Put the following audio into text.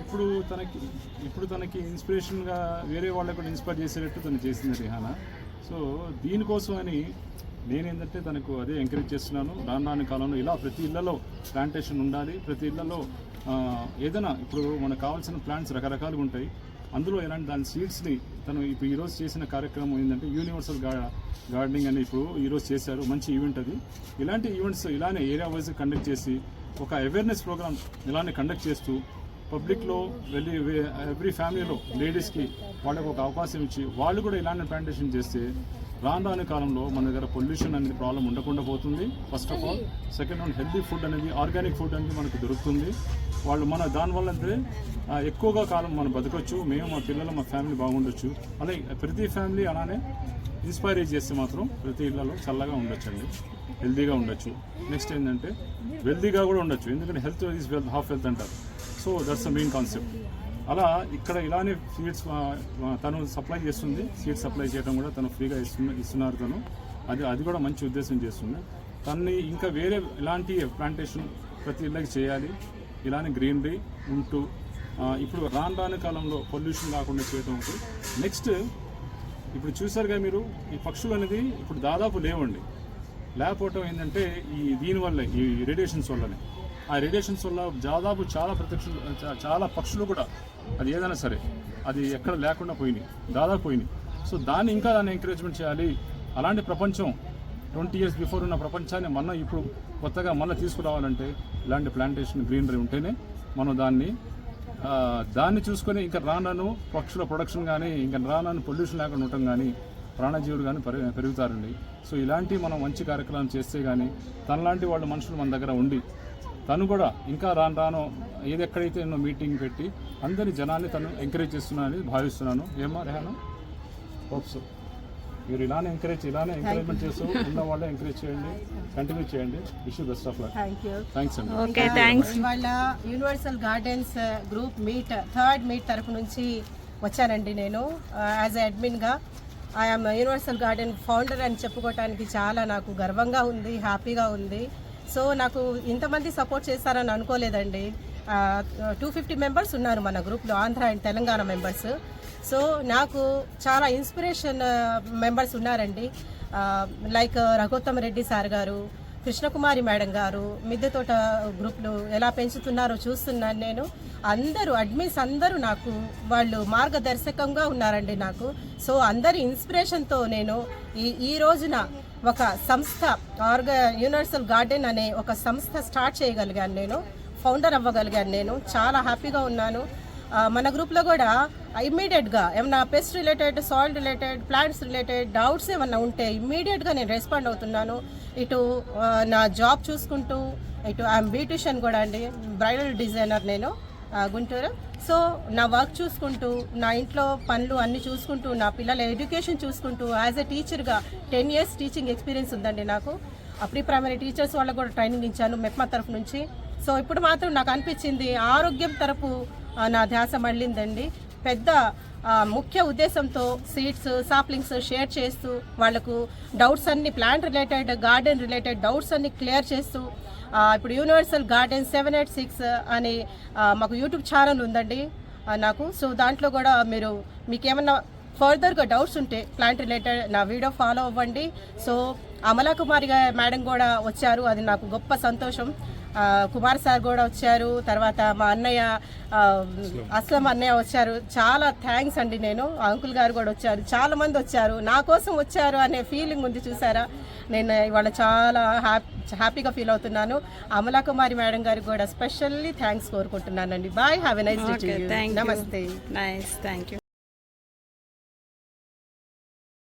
ఇప్పుడు తనకి ఇప్పుడు తనకి ఇన్స్పిరేషన్గా వేరే వాళ్ళకి కూడా ఇన్స్పైర్ చేసేటట్టు తను చేసింది రిహానా. సో దీనికోసం అని నేనేంటంటే తనకు అదే ఎంకరేజ్ చేస్తున్నాను. రాను రాను కాలంలో ఇలా ప్రతి ఇళ్ళలో ప్లాంటేషన్ ఉండాలి. ప్రతి ఇళ్ళలో ఏదైనా ఇప్పుడు మనకు కావాల్సిన ప్లాంట్స్ రకరకాలుగా ఉంటాయి. అందులో ఎలాంటి దాని సీడ్స్ని తను ఇప్పుడు ఈరోజు చేసిన కార్యక్రమం ఏంటంటే యూనివర్సల్ గార్డెనింగ్ అని ఇప్పుడు ఈరోజు చేశారు. మంచి ఈవెంట్ అది. ఇలాంటి ఈవెంట్స్ ఇలానే ఏరియా వైజ్ కండక్ట్ చేసి ఒక అవేర్నెస్ ప్రోగ్రామ్ ఇలానే కండక్ట్ చేస్తూ పబ్లిక్లో వెళ్ళి ఎవ్రీ ఫ్యామిలీలో లేడీస్కి వాళ్ళకు ఒక అవకాశం ఇచ్చి వాళ్ళు కూడా ఇలాంటి ప్లాంటేషన్ చేస్తే రాను రాని కాలంలో మన దగ్గర పొల్యూషన్ అనేది ప్రాబ్లం ఉండకుండా పోతుంది. First of all second one healthy food అనేది ఆర్గానిక్ ఫుడ్ అనేది మనకు దొరుకుతుంది. వాళ్ళు మన దానివల్ల అంటే ఎక్కువగా కాలం మనం బతకొచ్చు. మేము మా పిల్లలు మా ఫ్యామిలీ బాగుండొచ్చు. అలాగే ప్రతి ఫ్యామిలీ అలానే ఇన్స్పైర్ చేస్తే మాత్రం ప్రతి ఇళ్ళలో చల్లగా ఉండొచ్చు అండి హెల్తీగా ఉండొచ్చు. నెక్స్ట్ ఏంటంటే వెల్తీగా కూడా ఉండొచ్చు. ఎందుకంటే health is wealth half health అంటారు. So that's the main concept అలా ఇక్కడ ఇలానే సీడ్స్ తను సప్లై చేస్తుంది. సీడ్స్ సప్లై చేయడం కూడా తను ఫ్రీగా ఇస్తున్న ఇస్తున్నారు తను. అది అది కూడా మంచి ఉద్దేశం చేస్తుంది. తన్ని ఇంకా వేరే ఇలాంటి ప్లాంటేషన్ ప్రతి ఇళ్ళకి చేయాలి. ఇలానే గ్రీనరీ ఉంటూ ఇప్పుడు రాను రాను కాలంలో పొల్యూషన్ కాకుండా చేయడం నెక్స్ట్ ఇప్పుడు చూసారుగా మీరు ఈ పక్షులు అనేది ఇప్పుడు దాదాపు లేవండి. లేకపోవటం ఏంటంటే ఈ దీనివల్ల ఈ రేడియేషన్స్ వల్లనే. ఆ రేడియేషన్స్ వల్ల దాదాపు చాలా ప్రత్యక్షులు చాలా పక్షులు కూడా అది ఏదైనా సరే అది ఎక్కడ లేకుండా పోయినాయి దాదాపు పోయినాయి. సో దాన్ని ఇంకా దాన్ని ఎంకరేజ్మెంట్ చేయాలి. అలాంటి ప్రపంచం ట్వంటీ ఇయర్స్ బిఫోర్ ఉన్న ప్రపంచాన్ని మనం ఇప్పుడు కొత్తగా మళ్ళీ తీసుకురావాలంటే ఇలాంటి ప్లాంటేషన్ గ్రీనరీ ఉంటేనే మనం దాన్ని దాన్ని చూసుకొని ఇంకా రానను పక్షుల ప్రొడక్షన్ కానీ ఇంకా రానను పొల్యూషన్ లేకుండా ఉండటం కానీ ప్రాణజీవులు కానీ పెరుగు పెరుగుతారండి. సో ఇలాంటి మనం మంచి కార్యక్రమాలు చేస్తే కానీ తనలాంటి వాళ్ళు మనుషులు మన దగ్గర ఉండి తను కూడా ఇంకా రాను రాను ఏది ఎక్కడైతే ఎన్నో మీటింగ్ పెట్టి అందరి జనాన్ని తను ఎంకరేజ్ చేస్తున్నానని భావిస్తున్నాను. ఏమా రేహాను హోప్స్ మీరు ఇలానే ఎంకరేజ్ ఇలానే ఎంకరేజ్మెంట్ చేస్తూ ఉన్న వాళ్ళే ఎంకరేజ్ చేయండి కంటిన్యూ చేయండి. Wish best of luck thank you thanks అండి ఓకే థ్యాంక్స్ ఇవాళ Universal Gardens group meet third meet తరపు నుంచి వచ్చానండి నేను. యాజ్ అడ్మిన్గా ఐఎమ్ యూనివర్సల్ గార్డెన్ ఫౌండర్ అని చెప్పుకోవటానికి చాలా నాకు గర్వంగా ఉంది హ్యాపీగా ఉంది. సో నాకు ఇంతమంది సపోర్ట్ చేస్తారని అనుకోలేదండి. టూ ఫిఫ్టీ మెంబర్స్ ఉన్నారు మన గ్రూప్లో Andhra and Telangana members. So నాకు చాలా ఇన్స్పిరేషన్ మెంబర్స్ ఉన్నారండి. లైక్ రఘోత్తమ రెడ్డి సార్ గారు కృష్ణకుమారి మేడం గారు మిద్దె తోట గ్రూప్లు ఎలా పెంచుతున్నారో చూస్తున్నాను నేను. అందరూ అడ్మిన్స్ అందరూ నాకు వాళ్ళు మార్గదర్శకంగా ఉన్నారండి నాకు. సో అందరి ఇన్స్పిరేషన్తో నేను ఈ ఈ రోజున ఒక సంస్థ ఆర్గ యూనివర్సల్ గార్డెన్ అనే ఒక సంస్థ స్టార్ట్ చేయగలిగాను నేను. ఫౌండర్ అవ్వగలిగాను నేను. చాలా హ్యాపీగా ఉన్నాను. మన గ్రూప్లో కూడా ఇమ్మీడియట్గా ఏమన్నా pest related soil related plants related doubts ఏమన్నా ఉంటే ఇమ్మీడియట్గా నేను రెస్పాండ్ అవుతున్నాను. ఇటు నా జాబ్ చూసుకుంటూ ఇటు ఐఎమ్ బ్యూటిషియన్ కూడా అండి బ్రైడల్ డిజైనర్ నేను గుంటూరు. సో నా వర్క్ చూసుకుంటూ నా ఇంట్లో పనులు అన్ని చూసుకుంటూ నా పిల్లల ఎడ్యుకేషన్ చూసుకుంటూ యాజ్ ఎ టీచర్గా టెన్ ఇయర్స్ టీచింగ్ ఎక్స్పీరియన్స్ ఉందండి నాకు. ప్రీ ప్రైమరీ టీచర్స్ వాళ్ళకు కూడా ట్రైనింగ్ ఇచ్చాను మెప్మా తరఫు నుంచి. సో ఇప్పుడు మాత్రం నాకు అనిపించింది ఆరోగ్యం తరపు నా ధ్యాస మళ్ళిందండి. పెద్ద ముఖ్య ఉద్దేశంతో సీడ్స్ సాప్లింగ్స్ షేర్ చేస్తూ వాళ్ళకు డౌట్స్ అన్ని plant related garden related doubts అన్ని క్లియర్ చేస్తూ ఇప్పుడు Universal Garden seven eight six అని మాకు యూట్యూబ్ ఛానల్ ఉందండి నాకు. సో దాంట్లో కూడా మీరు మీకేమన్నా ఫర్దర్గా డౌట్స్ ఉంటే ప్లాంట్ రిలేటెడ్ నా వీడియో ఫాలో అవ్వండి. సో అమలా కుమారి మేడం కూడా వచ్చారు. అది నాకు గొప్ప సంతోషం. కుమార్ సార్ కూడా వచ్చారు. తర్వాత మా అన్నయ్య అస్లం అన్నయ్య వచ్చారు. చాలా థ్యాంక్స్ అండి నేను. అంకుల్ గారు కూడా వచ్చారు. చాలా మంది వచ్చారు. నా కోసం వచ్చారు అనే ఫీలింగ్ ఉంది చూసారా? నేను ఇవాళ చాలా హ్యాపీ హ్యాపీగా ఫీల్ అవుతున్నాను. అమలా కుమారి మేడం గారికి కూడా స్పెషల్లీ థ్యాంక్స్ కోరుకుంటున్నానండి. బాయ్. హ్యావ్ ఎ నైస్ నమస్తే. Nice thank you.